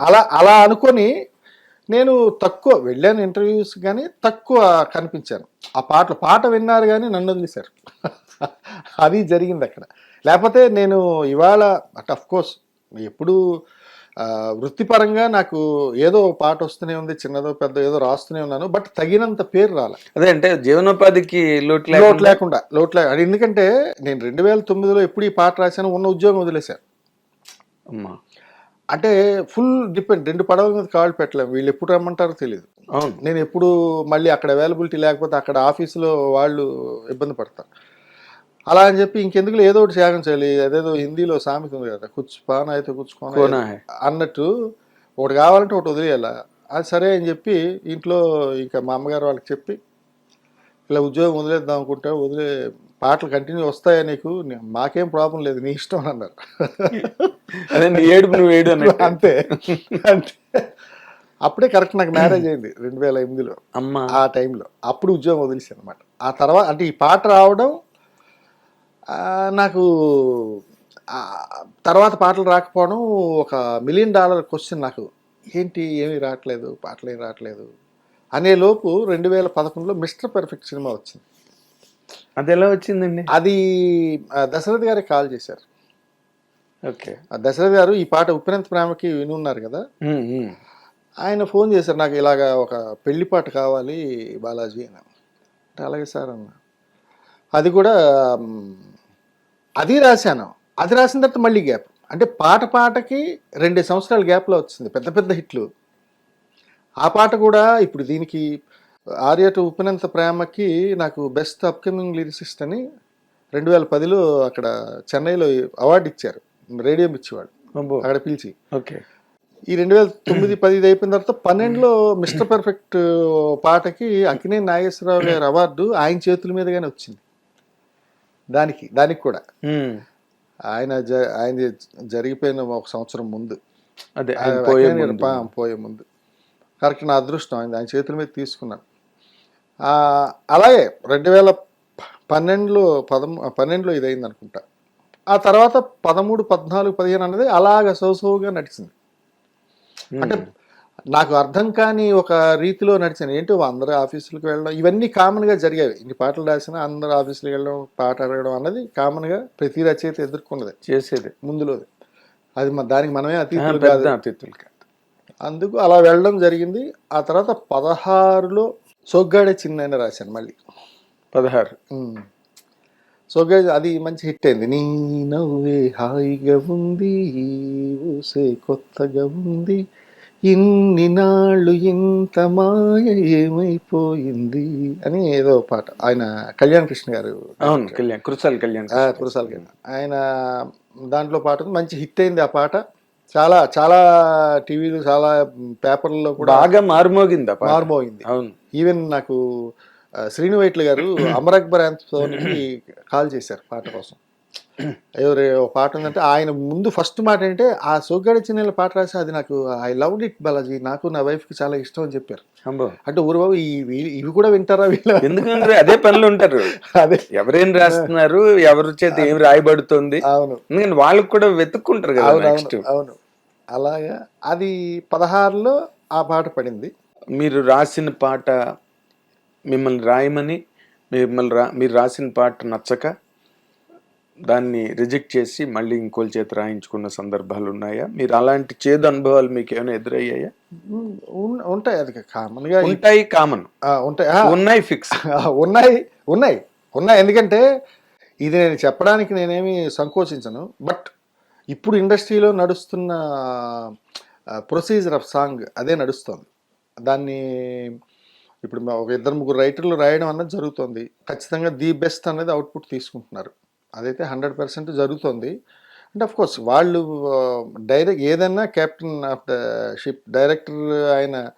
అలా అలా అనుకొని నేను తక్కువ వెళ్ళాను ఇంటర్వ్యూస్ కానీ తక్కువ కనిపించాను. ఆ పాటలు పాట విన్నారు కానీ నన్ను వదిలేశారు. అది జరిగింది అక్కడ. లేకపోతే నేను ఇవాళ అట్ అఫ్ కోర్స్ ఎప్పుడు వృత్తిపరంగా నాకు ఏదో పాట వస్తూనే ఉంది చిన్నదో పెద్ద ఏదో రాస్తూనే ఉన్నాను బట్ తగినంత పేరు రాలే. అదే అంటే జీవనోపాధికి లోటు లోటు లేకుండా లోటు లేకుండా అది ఎందుకంటే నేను రెండు వేల తొమ్మిదిలో ఎప్పుడు ఈ పాట రాశాను ఉన్న ఉద్యోగం వదిలేశాను. అమ్మా. అంటే ఫుల్ డిపెండ్ రెండు పడవల మీద కాళ్ళు పెట్టలేము వీళ్ళు ఎప్పుడు రమ్మంటారో తెలియదు అవును. నేను ఎప్పుడు మళ్ళీ అక్కడ అవైలబిలిటీ లేకపోతే అక్కడ ఆఫీసులో వాళ్ళు ఇబ్బంది పడతారు. అలా అని చెప్పి ఇంకెందుకు ఏదో ఒకటి త్యాగం చేయాలి. అదేదో హిందీలో సామెత ఉంది కదా కుచ్చు పాన అయితే కోనా కుచ్చుకోన. అన్నట్టు ఒకటి కావాలంటే ఒకటి వదిలేయాల? అది సరే అని చెప్పి ఇంట్లో ఇక మా అమ్మగారు వాళ్ళకి చెప్పి ఇలా ఉద్యోగం వదిలేద్దాం అనుకుంటే వదిలే పాటలు కంటిన్యూ వస్తాయా నీకు? మాకేం ప్రాబ్లం లేదు నీ ఇష్టం అని అన్నారు. అదే నీ ఏడుపు నువ్వు ఏడు అన్నట్టు. అంతే అంతే. అప్పుడే కరెక్ట్ నాకు మ్యారేజ్ అయింది రెండు వేల ఎనిమిదిలో. అమ్మా. ఆ టైంలో అప్పుడు ఉద్యోగం వదిలేసాను అనమాట ఆ తర్వాత అంటే ఈ పాట రావడం నాకు తర్వాత పాటలు రాకపోవడం ఒక మిలియన్ డాలర్ క్వశ్చన్ నాకు. ఏంటి ఏమీ రావట్లేదు పాటలు ఏమి రావట్లేదు. అనే లోపు రెండు వేల పదకొండులో మిస్టర్ పర్ఫెక్ట్ సినిమా వచ్చింది. అది ఎలా వచ్చిందండి? అది దశరథ్ గారికి కాల్ చేశారు. ఓకే. ఆ దశరథ్ గారు ఈ పాట ఉప్పినంత ప్రేమకి వినున్నారు కదా? ఉమ్, ఉమ్. ఆయన ఫోన్ చేశారు నాకు ఇలాగా ఒక పెళ్ళి పాట కావాలి బాలాజీ అని. అంటే అలాగే సార్ అన్న. అది కూడా అది రాశాను. అది రాసిన తర్వాత మళ్ళీ గ్యాప్. అంటే పాట పాటకి రెండు సంవత్సరాల గ్యాప్లో వచ్చింది పెద్ద పెద్ద హిట్లు. ఆ పాట కూడా ఇప్పుడు దీనికి ఆర్యట ఉప్పినంత ప్రేమకి నాకు బెస్ట్ అప్కమింగ్ లిరిసిస్ట్ అని రెండు వేల పదిలో అక్కడ చెన్నైలో అవార్డు ఇచ్చారు. రేడియో ఇచ్చేవాడు అక్కడ పిలిచి. ఓకే. ఈ రెండు వేల తొమ్మిది పది అయిపోయిన తర్వాత పన్నెండులో మిస్టర్ పర్ఫెక్ట్ పాటకి అక్కినే నాగేశ్వరరావు గారి అవార్డు ఆయన చేతుల మీదగానే వచ్చింది. దానికి దానికి కూడా. ఆయన ఆయన జరిగిపోయిన ఒక సంవత్సరం ముందు. అదే పోయే ముందు. కరెక్ట్ నా అదృష్టం ఆయన ఆయన చేతుల మీద తీసుకున్నాను. అలాగే రెండు వేల పన్నెండులో పదమూ పన్నెండులో ఇది అయింది అనుకుంటా. ఆ తర్వాత పదమూడు పద్నాలుగు పదిహేను అనేది అలాగ సోసోగా నడిచింది. అంటే నాకు అర్థం కాని ఒక రీతిలో నడిచాను ఏంటో అందరూ ఆఫీసులకు వెళ్ళడం ఇవన్నీ కామన్గా జరిగేవి. ఇన్ని పాటలు రాసినా అందరూ ఆఫీసులకు వెళ్ళడం పాట అడగడం అన్నది కామన్గా ప్రతి రచయిత ఎదుర్కొన్నది. చేసేది. ముందులోది. అది దానికి మనమే అతిథులు కాదు. అందుకు అలా వెళ్ళడం జరిగింది. ఆ తర్వాత పదహారులో సొగ్గాడే చిన్న రాశాను మళ్ళీ. పదహారు. ఉమ్. సొగ్గాడే అది మంచి హిట్ అయింది. నీ నవ్వే హాయిగా ఉంది ఊసే కొత్తగా ఉంది ఇన్ని నాళ్ళు ఇంత మాయ ఏమైపోయింది అని ఏదో పాట. ఆయన కళ్యాణ్ కృష్ణ గారు అవును కళ్యాణ్ కురసాల కళ్యాణ్ కురసాల కింద ఆయన దాంట్లో పాట. మంచి హిట్ అయింది ఆ పాట. చాలా చాలా టీవీలు చాలా పేపర్లలో కూడా బాగా మారుమోగింది. మారుమోగింది. అవును. ఈవెన్ నాకు ఆ, శ్రీను వైట్ల గారు అమర్ అక్బర్కి కాల్ చేశారు పాట కోసం. ఎవరు ఒక పాట ఉందంటే ఆయన ముందు ఫస్ట్ మాట ఏంటంటే ఆ సోగ్గాడి చిన్న పాట రాసి అది నాకు ఐ లవ్ ఇట్ బాలాజీ నాకు నా wife కి చాలా ఇష్టం అని చెప్పారు. అంటే ఊరు బాబు ఇవి కూడా వింటారా వీళ్ళు? ఎందుకంటే అదే పనులు ఉంటారు. అదే. ఎవరేం రాస్తున్నారు ఎవరి చేత ఏం రాయబడుతుంది. అవును. ఎందుకంటే వాళ్ళకి కూడా వెతుక్కుంటారు కదా అవును. అలాగా. అది పదహారులో ఆ పాట పడింది. మీరు రాసిన పాట మిమ్మల్ని రాయమని మిమ్మల్ని రా మీరు రాసిన పాట నచ్చక దాన్ని రిజెక్ట్ చేసి మళ్ళీ ఇంకోళ్ళ చేత రాయించుకున్న సందర్భాలు ఉన్నాయా? మీరు అలాంటి చేదు అనుభవాలు మీకు ఏమైనా ఎదురయ్యాయా? ఉంటాయి. అది కామన్గా ఉంటాయి కామన్. ఉంటాయి. ఉన్నాయి ఫిక్స్. ఉన్నాయి. ఉన్నాయి. ఉన్నాయి. ఎందుకంటే ఇది నేను చెప్పడానికి నేనేమి సంకోచించను. బట్ ఇప్పుడు ఇండస్ట్రీలో నడుస్తున్న ప్రొసీజర్ ఆఫ్ సాంగ్ అదే నడుస్తుంది. దాన్ని ఇప్పుడు మా ఒక ఇద్దరు ముగ్గురు రైటర్లు రాయడం అన్నది జరుగుతుంది. ఖచ్చితంగా ది బెస్ట్ అనేది అవుట్పుట్ తీసుకుంటున్నారు. అదైతే హండ్రెడ్ పర్సెంట్ జరుగుతుంది. అండ్ ఆఫ్ కోర్స్ వాళ్ళు డైరెక్ట్ ఏదైనా captain of the ship director ఆయన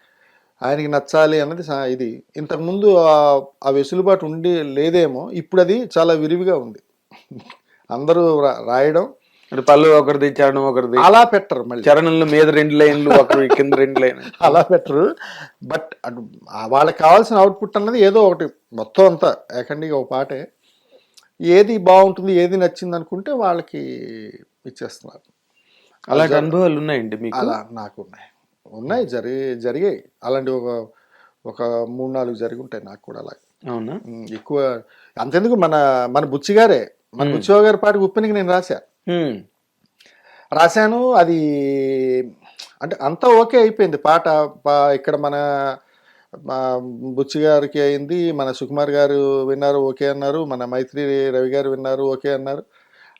ఆయనకి నచ్చాలి అన్నది ఇది. ఇంతకుముందు ఆ- వెసులుబాటు ఉండి లేదేమో ఇప్పుడు అది చాలా విరివిగా ఉంది. అందరూ రా- రాయడం పళ్ళు ఒకరిది చరణం ఒకరిది అలా పెట్టరు మళ్ళీ. చరణంలో మీద రెండు లైన్లు ఒకరు కింద రెండు లైన్లు. అలా పెట్టరు. బట్ వాళ్ళకి కావాల్సిన అవుట్పుట్ అన్నది ఏదో ఒకటి మొత్తం అంతా ఏకండిగా ఒక పాటే. ఏది బాగుంటుంది ఏది నచ్చింది అనుకుంటే వాళ్ళకి ఇచ్చేస్తున్నారు. అలాంటి అనుభవాలు ఉన్నాయండి మీకు? అలా నాకు ఉన్నాయి. ఉన్నాయి జరి జరిగాయి. అలాంటి ఒక ఒక మూడు నాలుగు జరిగి ఉంటాయి నాకు కూడా అలా అవునా? ఎక్కువ అంతెందుకు మన మన బుచ్చి గారే మన బుచ్చిబాబు గారి పాట ఉప్పెనికి నేను రాశా. ఉమ్, రాశాను అది అంటే అంతా ఓకే అయిపోయింది. పాట పా- ఇక్కడ మన బుచ్చి గారికి అయింది మన సుకుమార్ గారు విన్నారు ఓకే అన్నారు మన మైత్రి రవి గారు విన్నారు ఓకే అన్నారు.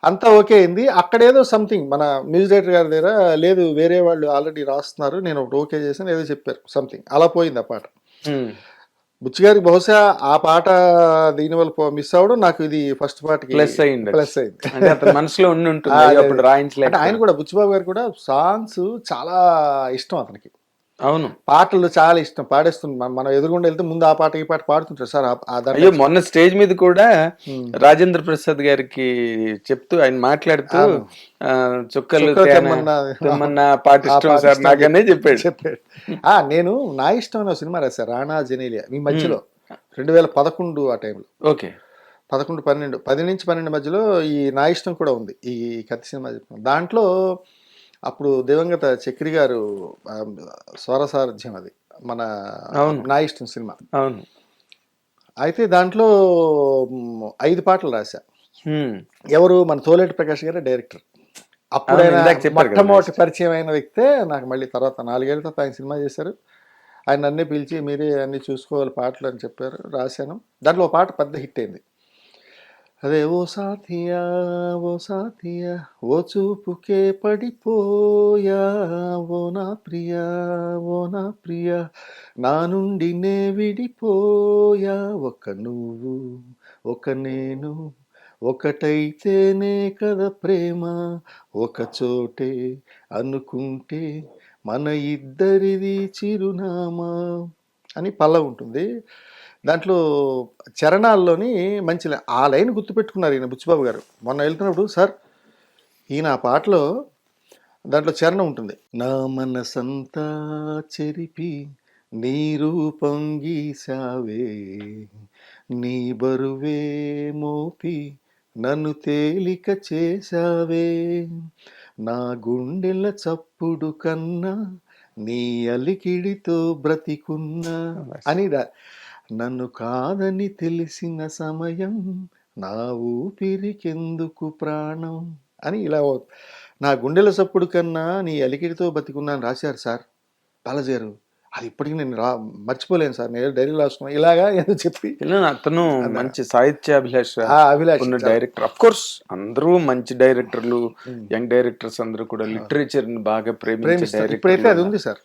అంతా ఓకే అయింది. అక్కడేదో సంథింగ్ మన మ్యూజిక్ డైరెక్టర్ గారి దగ్గర లేదు వేరే వాళ్ళు ఆల్రెడీ రాస్తున్నారు నేను ఒకటి ఓకే చేశాను ఏదో చెప్పారు సంథింగ్. అలా పోయింది ఆ పాట. ఉమ్. బుచ్చి గారికి బహుశా ఆ పాట దీనివల్ల మిస్ అవ్వడం నాకు ఇది ఫస్ట్ పాటకి అయ్యింది. ప్లస్ అయింది అంటే అతని మనసులో ఉండి ఉంటుంది అప్పుడు అంటే రాయించలేక ఆయన కూడా బుచ్చిబాబు గారు కూడా సాంగ్స్ చాలా ఇష్టం అతనికి అవును. పాటలు చాలా ఇష్టం పాడేస్తుంది మనం- ఎదురుగుండా వెళ్తే ముందు ఆ పాట ఈ పాట పాడుతుంటారు. సార్ అయ్యో మొన్న స్టేజ్ మీద కూడా రాజేంద్ర ప్రసాద్ గారికి చెప్తూ ఆయన మాట్లాడుతూ చుక్కలు పాట ఇష్టం సార్ నాకనే చెప్పాడు. చెప్పాడు. ఆ నేను నా ఇష్టమైన సినిమా రాశాను రాణా జనీలియా. మీ మధ్యలో రెండు వేల పదకొండు ఆ టైంలో. ఓకే. పదకొండు పన్నెండు పది నుంచి పన్నెండు మధ్యలో ఈ నా ఇష్టం కూడా ఉంది. ఈ కత్తి సినిమా చెప్పిన దాంట్లో అప్పుడు దివంగత చక్రి గారు స్వరసారథ్యం అది మన. నా ఇష్టం సినిమా. అవును. అయితే దాంట్లో ఐదు పాటలు రాశా. ఎవరు? మన తోలేటి ప్రకాష్ గారే డైరెక్టర్. అప్పుడు. మొట్టమొదటి పరిచయం అయిన వ్యక్తే నాకు మళ్ళీ తర్వాత నాలుగేళ్ళ తర్వాత ఆయన సినిమా చేశారు. ఆయన నన్నే పిలిచి మీరే అన్ని చూసుకోవాలి పాటలు అని చెప్పారు రాశాను. దాంట్లో ఒక పాట పెద్ద హిట్ అయింది. అదే ఓ సాథియా ఓ సాథియా ఓ చూపుకే పడిపోయా ఓ నా ప్రియా ఓ నా ప్రియా నా నుండి నే విడిపోయా ఒక నువ్వు ఒక నేను ఒకటైతేనే కదా ప్రేమ ఒక చోటే అనుకుంటే మన ఇద్దరిది చిరునామా అని పల్ల ఉంటుంది. దాంట్లో చరణాల్లోని మంచి ఆ లైన్ గుర్తుపెట్టుకున్నారు ఈయన బుచ్చిబాబు గారు. మొన్న వెళ్తున్నప్పుడు సార్ ఈయన ఆ పాటలో దాంట్లో చరణం ఉంటుంది. నా మనసంతా చెరిపి నీ రూపం గీసావే. నీ బరువే మోపి నన్ను తేలిక చేసావే నా గుండెల చప్పుడు కన్నా నీ అలికిడితో బ్రతికున్నా అని రా- నన్ను కాదని తెలిసిన సమయం నా ఊపిరికెందుకు ప్రాణం? అని ఇలా నా గుండెల చప్పుడు కన్నా నీ అలికిడితో బతికున్నాను రాశారు సార్. బాలాజీ గారు అది ఇప్పటికీ నేను రా మర్చిపోలేను సార్. నేను డైరీ రాసుకున్నాను ఇలాగా ఏదో చెప్పి అతను మంచి సాహిత్యాభిలాష ఆ అభిలాష్ డైరెక్టర్. అఫ్ కోర్స్ అందరూ మంచి డైరెక్టర్లు యంగ్ డైరెక్టర్స్ అందరూ కూడా లిటరేచర్ని బాగా ప్రేమించే ప్రేమిస్తారు. ఇప్పుడైతే అది డైరెక్టర్ ఉంది సార్.